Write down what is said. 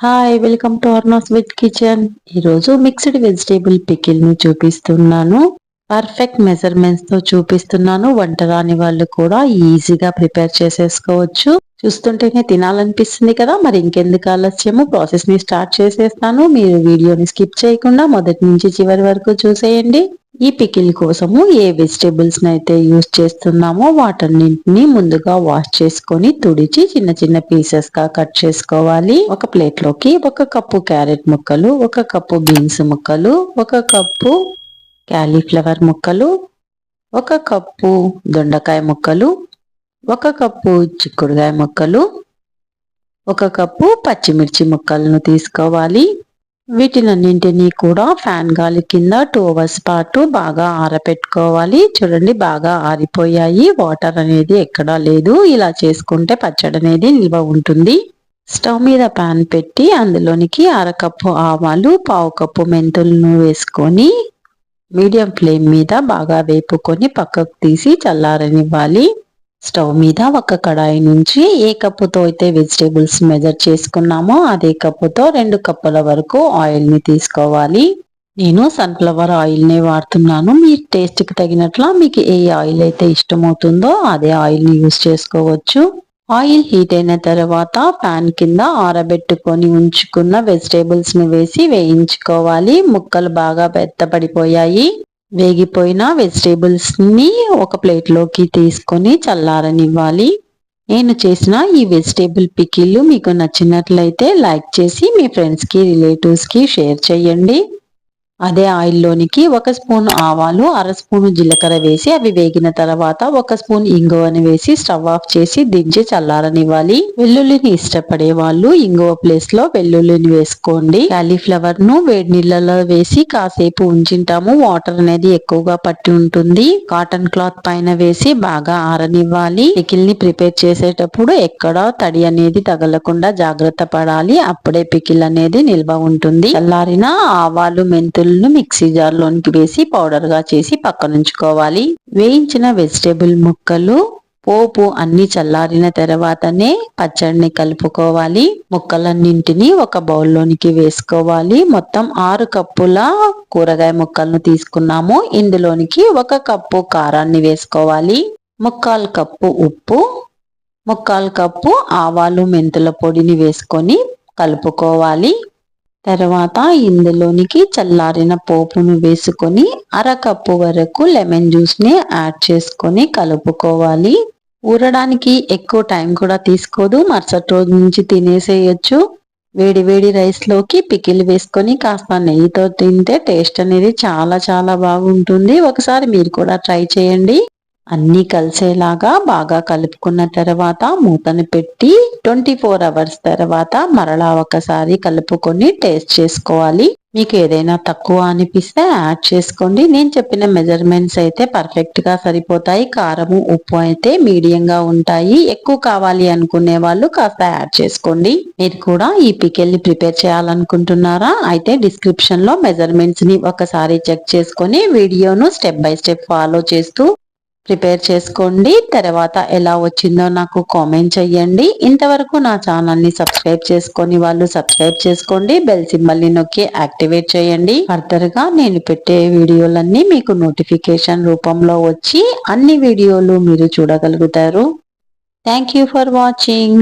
Hi welcome to అర్నాస్ with kitchen ఈరోజు mixed vegetable పికిల్ని చూపిస్తున్నాను. పర్ఫెక్ట్ మెజర్మెంట్స్తో చూపిస్తున్నాను. వంట రాని వాళ్ళు కూడా ఈజీగా ప్రిపేర్ చేసేసుకోవచ్చు. చూస్తుంటేనే తినాలనిపిస్తుంది కదా. మరి ఇంకెందుకు ఆలస్యము? ప్రాసెస్ని స్టార్ట్ చేసేస్తాను. మీరు వీడియోని స్కిప్ చేయకుండా మొదటి నుంచి చివరి వరకు చూసేయండి. ఈ పికిల్ కోసము ఏ వెజిటేబుల్స్ అయితే యూస్ చేస్తున్నామో వాటన్నింటిని ముందుగా వాష్ చేసుకొని తుడిచి చిన్న చిన్న పీసెస్గా కట్ చేసుకోవాలి. ఒక ప్లేట్లోకి ఒక కప్పు క్యారెట్ ముక్కలు ఒక కప్పు బీన్స్ ముక్కలు ఒక కప్పు క్యాలీఫ్లవర్ ముక్కలు ఒక కప్పు దొండకాయ ముక్కలు ఒక కప్పు చిక్కుడుగాయ ముక్కలు ఒక కప్పు పచ్చిమిర్చి ముక్కలను తీసుకోవాలి. వీటినన్నింటినీ కూడా ఫ్యాన్ గాలి కింద టూ అవర్స్ పాటు బాగా ఆరపెట్టుకోవాలి. చూడండి బాగా ఆరిపోయాయి. వాటర్ అనేది ఎక్కడా లేదు. ఇలా చేసుకుంటే పచ్చడి అనేది నిల్వ ఉంటుంది. స్టవ్ మీద ప్యాన్ పెట్టి అందులోనికి అరకప్పు ఆవాలు పావు కప్పు మెంతులను వేసుకొని మీడియం ఫ్లేమ్ మీద బాగా వేపుకొని పక్కకు తీసి చల్లారనివ్వాలి. స్టవ్ మీద ఒక కడాయి నుంచి ఏ కప్పుతో అయితే వెజిటేబుల్స్ మెజర్ చేసుకున్నామో అదే కప్పుతో రెండు కప్పుల వరకు ఆయిల్ని తీసుకోవాలి. నేను సన్ఫ్లవర్ ఆయిల్నే వాడుతున్నాను. మీ టేస్ట్కి తగినట్లా మీకు ఏ ఆయిల్ అయితే ఇష్టమవుతుందో అదే ఆయిల్ని యూస్ చేసుకోవచ్చు. ఆయిల్ హీట్ అయిన తర్వాత ప్యాన్ కింద ఆరబెట్టుకొని ఉంచుకున్న వెజిటేబుల్స్ని వేసి వేయించుకోవాలి. ముక్కలు బాగా పెద్దపడిపోయాయి వేగిపోయిన వెజిటేబుల్స్ని ఒక ప్లేట్లోకి తీసుకొని చల్లారనివ్వాలి. నేను చేసిన ఈ వెజిటేబుల్ పికిల్ మీకు నచ్చినట్లయితే లైక్ చేసి మీ ఫ్రెండ్స్కి రిలేటివ్స్కి షేర్ చేయండి. అదే ఆయిల్లోనికి ఒక స్పూన్ ఆవాలు అర స్పూన్ జీలకర్ర వేసి అవి వేగిన తర్వాత ఒక స్పూన్ ఇంగువని వేసి స్టవ్ ఆఫ్ చేసి దించి చల్లారనివ్వాలి. వెల్లుల్లిని ఇష్టపడే వాళ్ళు ఇంగువ ప్లేస్లో వెల్లుల్లిని వేసుకోండి. కాలీఫ్లవర్ను వేడి నీళ్ళలో వేసి కాసేపు ఉంచింటాము. వాటర్ అనేది ఎక్కువగా పట్టి ఉంటుంది. కాటన్ క్లాత్ పైన వేసి బాగా ఆరనివ్వాలి. పికిల్ని ప్రిపేర్ చేసేటప్పుడు ఎక్కడో తడి అనేది తగలకుండా జాగ్రత్త పడాలి. అప్పుడే పికిల్ అనేది నిల్వ ఉంటుంది. చల్లారిన ఆవాలు మెంతులు మెంతులను మిక్సీ జార్లోనికి వేసి పౌడర్గా చేసి పక్కనుంచుకోవాలి. వేయించిన వెజిటేబుల్ ముక్కలు పోపు అన్ని చల్లారిన తర్వాతనే పచ్చడిని కలుపుకోవాలి. ముక్కలన్నింటినీ ఒక బౌల్లోనికి వేసుకోవాలి. మొత్తం ఆరు కప్పుల కూరగాయ ముక్కలను తీసుకున్నాము. ఇందులోనికి ఒక కప్పు కారాన్ని వేసుకోవాలి. ముక్కాలు కప్పు ఉప్పు ముక్కాలు కప్పు ఆవాలు మెంతుల పొడిని వేసుకొని కలుపుకోవాలి. తర్వాత ఇందులోనికి చల్లారిన పోపును వేసుకొని అరకప్పు వరకు లెమన్ జ్యూస్ని యాడ్ చేసుకొని కలుపుకోవాలి. ఊరడానికి ఎక్కువ టైం కూడా తీసుకోదు మరుసటి రోజు నుంచి తినేసేయచ్చు. వేడి వేడి రైస్లోకి పికిల్ వేసుకొని కాస్త నెయ్యితో తింటే టేస్ట్ అనేది చాలా చాలా బాగుంటుంది. ఒకసారి మీరు కూడా ట్రై చేయండి. అన్నీ కలిసేలాగా బాగా కలుపుకున్న తర్వాత మూతను పెట్టి ట్వంటీ ఫోర్ అవర్స్ తర్వాత మరలా ఒకసారి కలుపుకొని టేస్ట్ చేసుకోవాలి. మీకు ఏదైనా తక్కువ అనిపిస్తే యాడ్ చేసుకోండి. నేను చెప్పిన మెజర్మెంట్స్ అయితే పర్ఫెక్ట్గా సరిపోతాయి. కారము ఉప్పు అయితే మీడియంగా ఉంటాయి. ఎక్కువ కావాలి అనుకునే వాళ్ళు కాస్త యాడ్ చేసుకోండి. మీరు కూడా ఈ పికెల్ని ప్రిపేర్ చేయాలనుకుంటున్నారా? అయితే డిస్క్రిప్షన్లో మెజర్మెంట్స్ని ఒకసారి చెక్ చేసుకొని వీడియోను స్టెప్ బై స్టెప్ ఫాలో చేస్తూ ప్రిపేర్ చేసుకోండి. తర్వాత ఎలా వచ్చిందో నాకు కామెంట్ చేయండి ఇంతవరకు నా ఛానల్ని సబ్స్క్రైబ్ చేసుకొని వాళ్ళు సబ్స్క్రైబ్ చేసుకోండి. బెల్ సింబల్ని నొక్కి యాక్టివేట్ చేయండి. ఫర్దర్గా నేను పెట్టే వీడియోలన్నీ మీకు నోటిఫికేషన్ రూపంలో వచ్చి అన్ని వీడియోలు మీరు చూడగలుగుతారు. Thank for watching